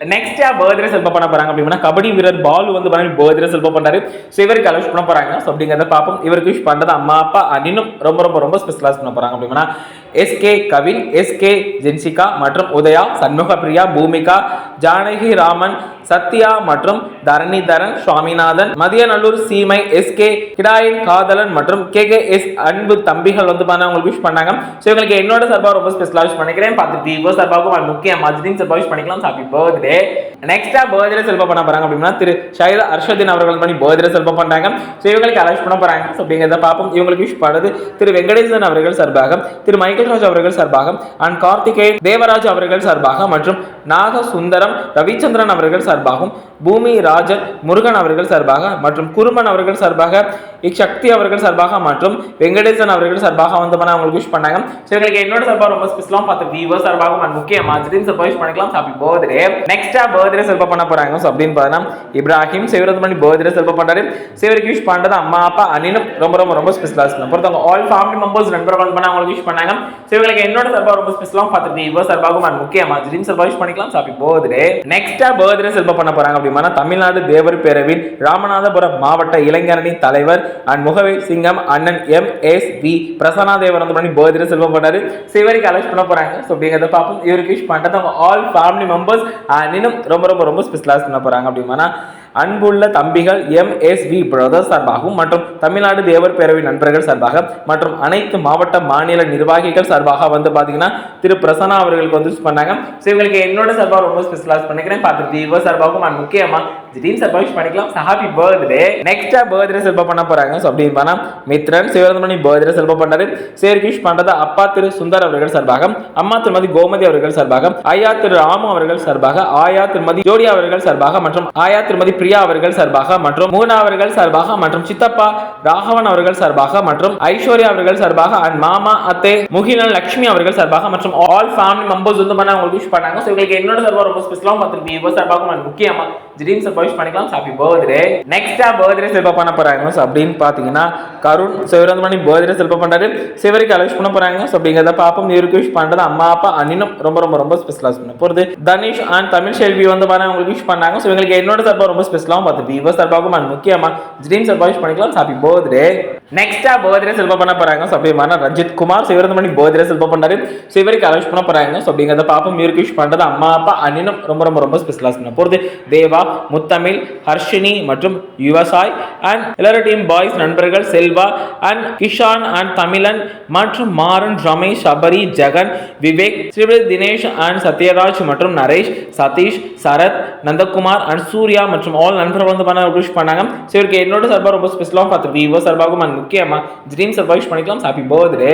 Next birthday செல்ப பண்ண போறாங்க அப்படின்னா கபடி வீரர் பாலு வந்து பண்ணி பர்த்டே செல்ப பண்றாரு. ஸோ இவருக்கு அலோஸ் பண்ண போறாங்க. ஸோ அப்படிங்கிறத பார்ப்போம். இவருக்கு விஷ் பண்றது அம்மா அப்பா அண்ணனும் ரொம்ப ரொம்ப ரொம்ப ஸ்பெஷலாஸ் பண்ண போறாங்க அப்படின்னா எஸ்கே கவின் எஸ்கே ஜென்சிகா மற்றும் உதயா சண்முகப்பிரியா பூமிகா ஜானகி ராமன் சத்யா மற்றும் தரணிதரன் சுவாமிநாதன் மதியநல்லூர் சீமை எஸ்கே கிடாயின் காதலன் மற்றும் கே கே எஸ் அன்பு தம்பிகள் வந்து பார்த்தா உங்களுக்கு விஷ் பண்ணாங்க. ஸோ இவங்களுக்கு என்னோட சார்பாக ரொம்ப ஸ்பெஷலாக விஷ் பண்ணிக்கிறேன். பார்த்துட்டு இவ்வளோ சார்பாகவும் அது முக்கிய மஜ்தீன் சார்பாக விஷ் பண்ணிக்கலாம். ஹாப்பி பர்த்டே நெக்ஸ்டா பர்த்டே செல்ப பண்ண போறாங்க அப்படின்னா திரு ஷைலா அர்ஷதின் அவர்கள் பண்ணி பர்த்டே செல்ப பண்றாங்க. ஸோ இவங்களுக்கு அலோஸ் பண்ண போறாங்க. அப்படிங்கிறத பார்ப்போம். இவங்களுக்கு விஷ் பண்ணது திரு வெங்கடேசன் அவர்கள் சார்பாக. திரு மைக்கேல் வெங்கட்ராஜ் அவர்கள் சார்பாக அண்ட் கார்த்திகேயன் தேவராஜ் அவர்கள் சார்பாக மற்றும் நாக சுந்தரம் ரவிச்சந்திரன் அவர்கள் சார்பாகவும் பூமி ராஜன் முருகன் அவர்கள் சார்பாக மற்றும் குருமன் அவர்கள் சார்பாக இக்ஷக்தி அவர்கள் சார்பாக மற்றும் வெங்கடேசன் அவர்கள் சார்பாக வந்து பண்ண அவங்களுக்கு விஷ் பண்ணாங்க. ஸோ எங்களுக்கு என்னோட சார்பாக ரொம்ப ஸ்பெஷலாக பார்த்து விவோ சார்பாக முக்கியமா ஜிதின் சார்பாக விஷ் பண்ணிக்கலாம். ஹாப்பி பர்த்டே நெக்ஸ்டா பர்த்டே செல்ப பண்ண போறாங்க. ஸோ அப்படின்னு பார்த்தீங்கன்னா இப்ராஹிம் சிவரத் பண்ணி பர்த்டே செல்ப பண்ணுறாரு சிவருக்கு விஷ் பண்ணுறது அம்மா அப்பா அண்ணனும் ரொம்ப ரொம்ப ரொம்ப ஸ்பெஷலாக பொறுத்தவங்க ஆல் ஃபேமிலி மெம்பர்ஸ் நண்பர்கள் பண்ண அவங்களுக்கு விஷ் பண்ணாங்க. ஸோ இவங்களுக்கு என்னோட சார்பாக ரொம்ப ஸ்பெஷலாக பார்த்து இவ சார்பாகவும் and முக்கியமா? ஜிதின் சார்பாக யூஸ் பண்ணிக்கலாம். ஹாப்பி பர்த்டே நெக்ஸ்டா பர்த்டே செல்ப பண்ண போறாங்க அப்படின்னா தமிழ்நாடு தேவர் பேரவின் ராமநாதபுரம் மாவட்ட இளைஞரணி தலைவர் அண்ட் முகவை சிங்கம் அண்ணன் M S V Prasanna Devar வந்து பண்ணி பர்த்டே செல்வ பண்ணாரு. ஸோ இவருக்கு அலோஸ் பண்ண போறாங்க. ஸோ அப்படிங்கிறத பார்ப்போம். இவருக்கு யூஸ் பண்ணுறது அவங்க ஆல் ஃபேமிலி மெம்பர்ஸ் இன்னும் ரொம்ப ரொம்ப ரொம்ப ஸ்பெஷலாக பண்ண போறாங்க அப்படின்னா அன்புள்ள தம்பிகள் எம் எஸ் வி பிரதர்ஸ் சார்பாகவும் மற்றும் தமிழ்நாடு தேவர் பேரவை நண்பர்கள் சார்பாக மற்றும் அனைத்து மாவட்ட மாநில நிர்வாகிகள் சார்பாக வந்து பார்த்தீங்கன்னா திரு பிரசன்னா அவர்களுக்கு வந்து பண்ணாங்க ஸோ இவங்களுக்கு என்னோட சார்பாக ரொம்ப ஸ்பெஷலாக பண்ணிக்கிறேன். பார்த்துட்டு இவ சார்பாகவும் நான் முக்கியமாக திடீர்னு சார்பாக பண்ணிக்கலாம். ஹாப்பி பர்த்டே நெக்ஸ்டா பர்த்டே செல்ப பண்ண போறாங்க. ஸோ அப்படின்னு பண்ணா மித்ரன் சிவரந்தமணி பர்த்டே செல்ப பண்ணாரு சேர்கிஷ் பண்றது அப்பா திரு சுந்தர் அவர்கள் சார்பாக அம்மா திருமதி கோமதி அவர்கள் சார்பாக ஐயா திரு ராமு அவர்கள் சார்பாக ஆயா திருமதி ஜோடி அவர்கள் சார்பாக மற்றும் ஆயா திருமதி பிரியா அவர்கள் சார்பாக மற்றும் மூனா அவர்கள் சார்பாக மற்றும் சித்தப்பா ராகவன் அவர்கள் சார்பாக மற்றும் ஐஸ்வர்யா அவர்கள் சார்பாக அண்ட் மாமா அத்தே முகிலன் லட்சுமி அவர்கள் சார்பாக மற்றும் ஆல் ஃபேமிலி மெம்பர்ஸ் வந்து பண்ண அவங்களுக்கு விஷ் பண்ணாங்க. ஸோ இவங்களுக்கு என்னோட சார்பாக ரொம்ப ஸ்பெஷலாக பார்த்துருக்கு இவ சார்பாகவும் முக்கியமா திடீர்னு பண்ணிக்கலாம் ஹாப்பி பர்த்டே நெக்ஸ்டா பர்த்டே செல்ப பண்ண போறாங்க. ஸோ அப்படின்னு பார்த்தீங்கன்னா கருண் சிவரந்த மணி பர்த்டே செல்ப பண்றாரு. சிவருக்கு அலோஷ் பண்ண போறாங்க. ஸோ அப்படிங்கிறத பாப்பம். இவருக்கு விஷ் பண்றது அம்மா அப்பா அண்ணனும் ரொம்ப ரொம்ப ரொம்ப ஸ்பெஷலாக பண்ண போகிறது தனிஷ் அண்ட் தமிழ் செல்வி வந்து பாருங்க அவங்களுக்கு விஷ் பண்ணாங்க. ஸோ இவங்களுக்கு என்னோட சார்பாக ரொம்ப ஸ்பெஷலாகவும் பார்த்து விவோ சார்பாகவும் அண்ட் முக்கியமாக ட்ரீம் சார்பாக விஷ் பண்ணிக்கலாம். ஹாப்பி பர்த்டே நெக்ஸ்டா பர்த்டே செல்ப பண்ண போறாங்க. ஸோ அப்படிமான ரஞ்சித் குமார். சிவரந்த மணி பர்த்டே செல்ப பண்ணாரு சிவரிக்கு அலோஷ் பண்ண போறாங்க. ஸோ அப்படிங்கிறத பாப்பம். இவருக்கு விஷ் பண்றது அம்மா அப்பா அண்ணனும் ரொம்ப ரொம்ப ரொம்ப ஸ்பெஷலாக பண்ண போகிறது தேவா முத்தமிழ் ஹர்ஷினி மற்றும் யுவசாய் அண்ட் எல்லாரும் டீம் பாய்ஸ் நண்பர்கள் செல்வா அண்ட் கிஷான் அண்ட் தமிழன் மற்றும் மாறன் ரமேஷ் சபரி ஜெகன் விவேக் ஸ்ரீபதி தினேஷ் அண்ட் சத்யராஜ் மற்றும் நரேஷ் சதீஷ் சரத் நந்தகுமார் அண்ட் சூர்யா மற்றும் ஆல் நண்பர்கள் வந்து பண்ண விஷ் பண்ணாங்க. ஸோ இவருக்கு என்னோட சார்பாக ரொம்ப ஸ்பெஷலாக பார்த்துருக்கு விவோ சார்பாகவும் அண்ட் முக்கியமா ட்ரீம் சார்பாக விஷ் பண்ணிக்கலாம். Happy birthday